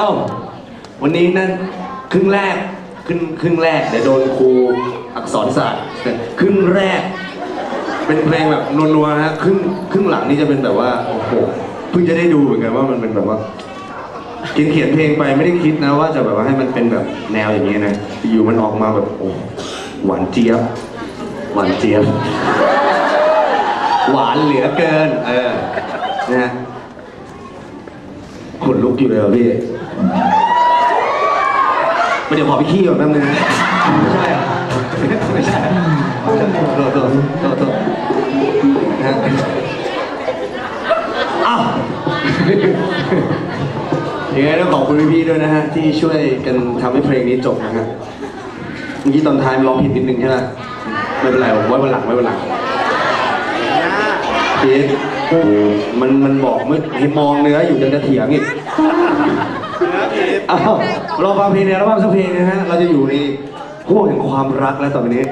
อ้าวันนี้นั่นครึ่งแรกครึ่งครึ่งแรกเดี๋ยวโดนครูอักษรศาสตร์ครึ่งแรก เป็นเพลงแบบนัวๆนะฮะครึ่งครึ่งหลังนี่จะเป็นแบบว่าโอ้โหเพิ่งจะได้ดูเหมือนกันว่ามันเป็นแบบว่าเขียนเขียนเพลงไปไม่ได้คิดนะว่าจะแบบว่าให้มันเป็นแบบแนวอย่างนี้นะอยู่มันออกมาแบบโอ้หวานเจี๊ยบหวานเจี๊ยบหวานเหลือเกิน เออนะขนลุกอยู่เลยพี่ ไม่เดี๋ยวขอไปขี้ก่อนแป๊บนึงไม่ใช่เหรอไม่ใช่โทษโทษโทษโทษนะฮะอ้าวยังไงต้องขอบคุณพี่ๆด้วยนะฮะ ที่ช่วยกันทำให้เพลงนี้จบนะฮะเมื่อกี้ตอนท้ายมันร้องผิดนิดนึงใช่ไหมไม่เป็นไรไว้วันหลังไว้วันหลังพีท มันมันบอกไม่ให้มองเนื้ออยู่ยังจะเถียงอีกอ้าวเราฟังเพลงในอัลบั้มสักเพลงนะฮะ เราจะอยู่ในห่วงแห่งความรักแล้วต่อไปนี้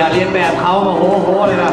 อย่าเรียนแบบเขาโอ้โหเลยนะ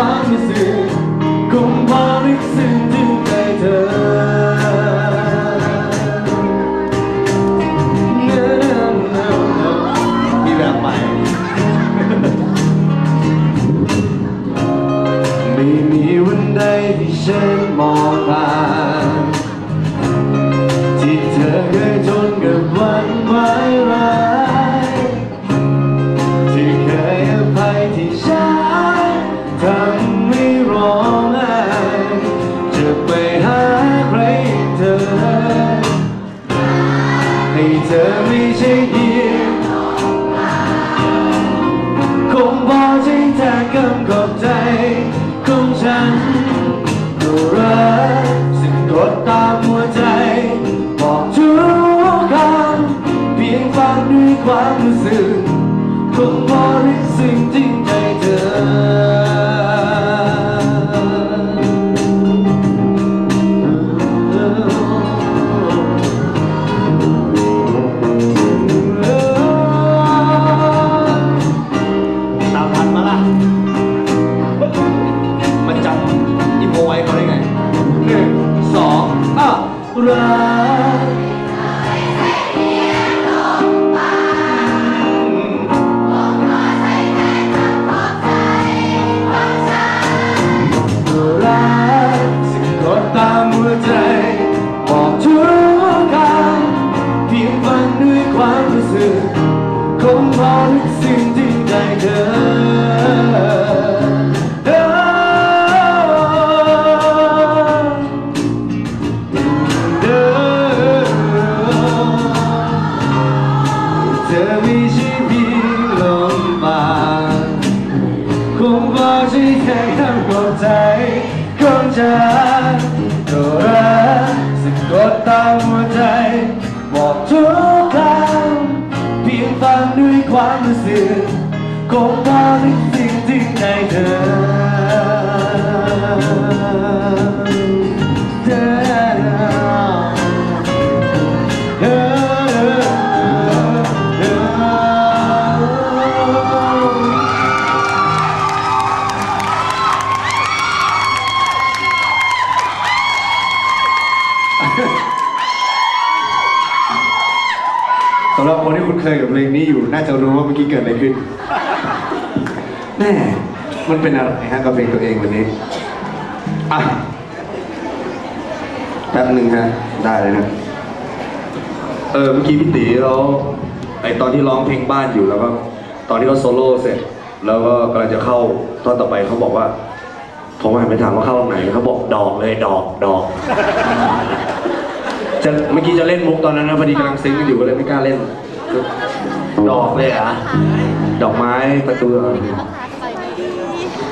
ความรู้สึกคงพอลึกซึ้งถึงใจเธอมีแบบใหม่ไม่มีวันใดที่ฉันมองผ่า ขะ ขอบใจของฉันก็รักสึกกดตามหัวใจบอกทุกคำเพียงฟังด้วยความรู้สึกคงพอลึกซึ้งถึงในเธอเธ สำหรับคนที่คุ้นเคยกับเพลงนี้อยู่ น่าจะรู้ว่าเมื่อกี้เกิดอะไรขึ้น แน่ มันเป็นอะไรฮะกับเพลงตัวเองวันนี้ อะ แป๊บหนึ่งฮะ ได้เลยนะ เออ เมื่อกี้พี่ตีเขาไอตอนที่ร้องเพลงบ้านอยู่แล้วก็ตอนที่เขาโซโล่เสร็จ แล้วก็กำลังจะเข้าตอนต่อไปเขาบอกว่า ผมหันไปถามว่าเข้าตรงไหนเขาบอกดอกเลยดอกดอก จะเมื่อกี้จะเล่นมุกตอนนั้นนะพอดีกำลังซึ้งกันอยู่ก็เลยไม่กล้าเล่น ดอกเลยเหรอะดอกไม้ประตูอะไร